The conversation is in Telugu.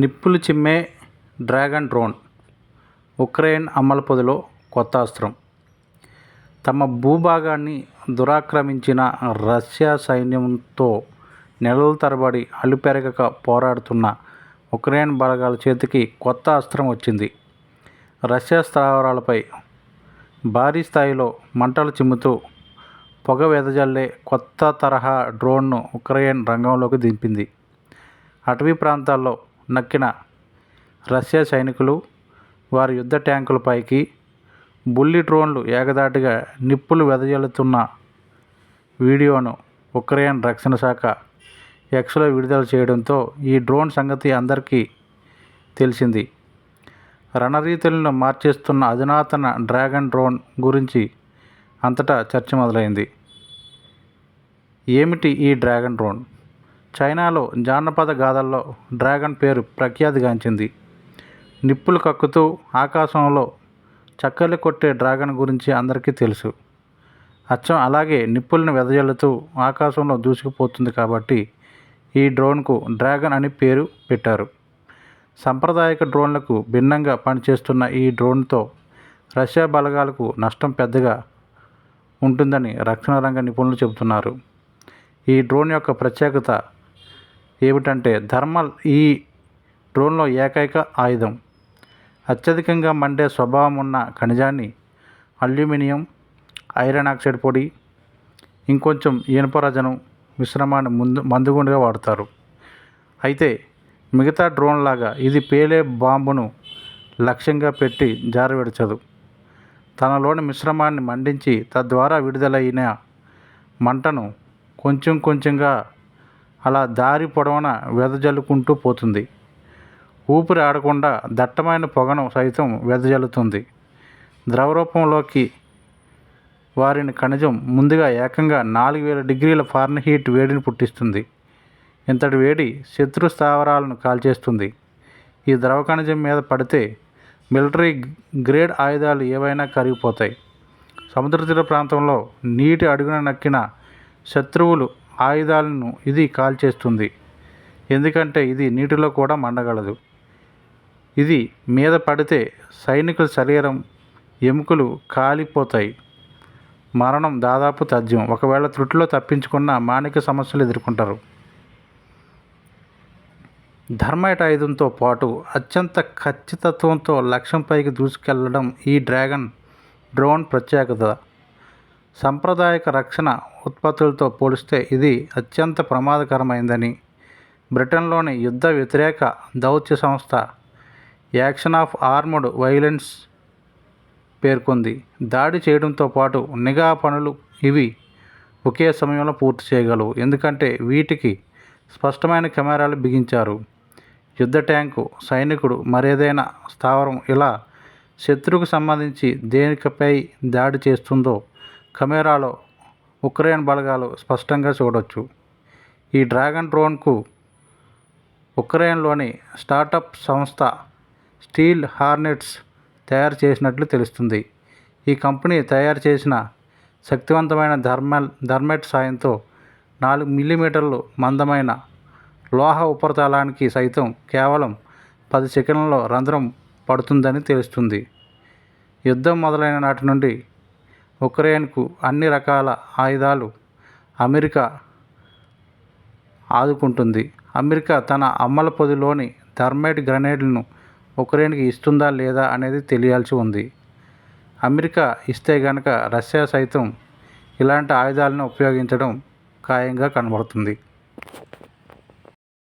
నిప్పులు చిమ్మే డ్రాగన్ డ్రోన్ ఉక్రెయిన్ అమలుపొదిలో కొత్త అస్త్రం. తమ భూభాగాన్ని దురాక్రమించిన రష్యా సైన్యంతో నెలల తరబడి అలుపెరగక పోరాడుతున్న ఉక్రెయిన్ బలగాల చేతికి కొత్త అస్త్రం వచ్చింది. రష్యా స్థావరాలపై భారీ స్థాయిలో మంటలు చిమ్ముతూ పొగ వెదజల్లే కొత్త తరహా డ్రోన్ను ఉక్రెయిన్ రంగంలోకి దింపింది. అటవీ ప్రాంతాల్లో నక్కిన రష్యా సైనికులు వారి యుద్ధ ట్యాంకులపైకి బుల్లి డ్రోన్లు ఏకధాటిగా నిప్పులు వెదజల్లుతున్న వీడియోను ఉక్రెయిన్ రక్షణ శాఖ ఎక్స్లో విడుదల చేయడంతో ఈ డ్రోన్ సంగతి అందరికీ తెలిసింది. రణరీతులను మార్చేస్తున్న అధునాతన డ్రాగన్ డ్రోన్ గురించి అంతటా చర్చ మొదలైంది. ఏమిటి ఈ డ్రాగన్ డ్రోన్? చైనాలో జానపద గాథల్లో డ్రాగన్ పేరు ప్రఖ్యాతిగాంచింది. నిప్పులు కక్కుతూ ఆకాశంలో చక్కర్లు కొట్టే డ్రాగన్ గురించి అందరికీ తెలుసు. అచ్చం అలాగే నిప్పులను వెదజల్లుతూ ఆకాశంలో దూసుకుపోతుంది కాబట్టి ఈ డ్రోన్కు డ్రాగన్ అని పేరు పెట్టారు. సాంప్రదాయక డ్రోన్లకు భిన్నంగా పనిచేస్తున్న ఈ డ్రోన్తో రష్యా బలగాలకు నష్టం పెద్దగా ఉంటుందని రక్షణ రంగ నిపుణులు చెబుతున్నారు. ఈ డ్రోన్ యొక్క ప్రత్యేకత ఏమిటంటే థర్మల్ ఈ డ్రోన్లో ఏకైక ఆయుధం. అత్యధికంగా మండే స్వభావం ఉన్న ఖనిజాన్ని అల్యూమినియం ఐరన్ ఆక్సైడ్ పొడి ఇంకొంచెం ఇనుపరజను మిశ్రమాన్ని ముందు మందుగుండుగా వాడతారు. అయితే మిగతా డ్రోన్ లాగా ఇది పేలే బాంబును లక్ష్యంగా పెట్టి జారవిడచదు. తనలోని మిశ్రమాన్ని మండించి తద్వారా విడుదలైన మంటను కొంచెం కొంచెంగా అలా దారి పొడవున వెదజల్లుకుంటూ పోతుంది. ఊపిరి ఆడకుండా దట్టమైన పొగను సైతం వెదజల్లుతుంది. ద్రవరూపంలోకి వారిని ఖనిజం ముందుగా ఏకంగా నాలుగు వేల డిగ్రీల ఫారెన్హీట్ వేడిని పుట్టిస్తుంది. ఇంతటి వేడి శత్రు స్థావరాలను కాల్చేస్తుంది. ఈ ద్రవ ఖనిజం మీద పడితే మిలిటరీ గ్రేడ్ ఆయుధాలు ఏవైనా కరిగిపోతాయి. సముద్ర తీర ప్రాంతంలో నీటి అడుగున నక్కిన శత్రువులు ఆయుధాలను ఇది కాల్చేస్తుంది. ఎందుకంటే ఇది నీటిలో కూడా మండగలదు. ఇది మీద పడితే సైనికుల శరీరం ఎముకలు కాలిపోతాయి. మరణం దాదాపు తథ్యం. ఒకవేళ త్రుటిలో తప్పించుకున్న మాణిక సమస్యలు ఎదుర్కొంటారు. ధర్మైట్ ఆయుధంతో పాటు అత్యంత ఖచ్చితత్వంతో లక్ష్యంపైకి దూసుకెళ్ళడం ఈ డ్రాగన్ డ్రోన్ ప్రత్యేకత. సాంప్రదాయక రక్షణ ఉత్పత్తులతో పోలిస్తే ఇది అత్యంత ప్రమాదకరమైందని. బ్రిటన్లోని యుద్ధ వ్యతిరేక దౌత్య సంస్థ యాక్షన్ ఆఫ్ ఆర్మడ్ వైలెన్స్ పేర్కొంది. దాడి చేయడంతో పాటు నిఘా పనులు ఇవి ఒకే సమయంలో పూర్తి చేయగలవు. ఎందుకంటే వీటికి స్పష్టమైన కెమెరాలు బిగించారు. యుద్ధ ట్యాంకు సైనికుడు మరేదైనా స్థావరం ఇలా శత్రువుకు సంబంధించి దేనికపై దాడి చేస్తుందో కెమెరాలో ఉక్రెయిన్ బలగాలు స్పష్టంగా చూడవచ్చు ఈ డ్రాగన్ డ్రోన్కు ఉక్రెయిన్లోని స్టార్టప్ సంస్థ స్టీల్ హార్నెట్స్ తయారు చేసినట్లు తెలుస్తుంది. ఈ కంపెనీ తయారు చేసిన శక్తివంతమైన థర్మల్ థర్మెట్ సాయంతో నాలుగు మిల్లీమీటర్లు మందమైన లోహ ఉపరితలానికి సైతం కేవలం పది సెకండ్లలో రంధ్రం పడుతుందని తెలుస్తుంది. యుద్ధం మొదలైన నాటి నుండి ఉక్రెయిన్కు అన్ని రకాల ఆయుధాలు అమెరికా ఆదుకుంటుంది. అమెరికా తన అమ్మల పొదిలోని థర్మైట్ గ్రనేడ్లను ఉక్రెయిన్కి ఇస్తుందా లేదా అనేది తెలియాల్సి ఉంది. అమెరికా ఇస్తే గనక రష్యా సైతం ఇలాంటి ఆయుధాలను ఉపయోగించడం ఖాయంగా కనబడుతుంది.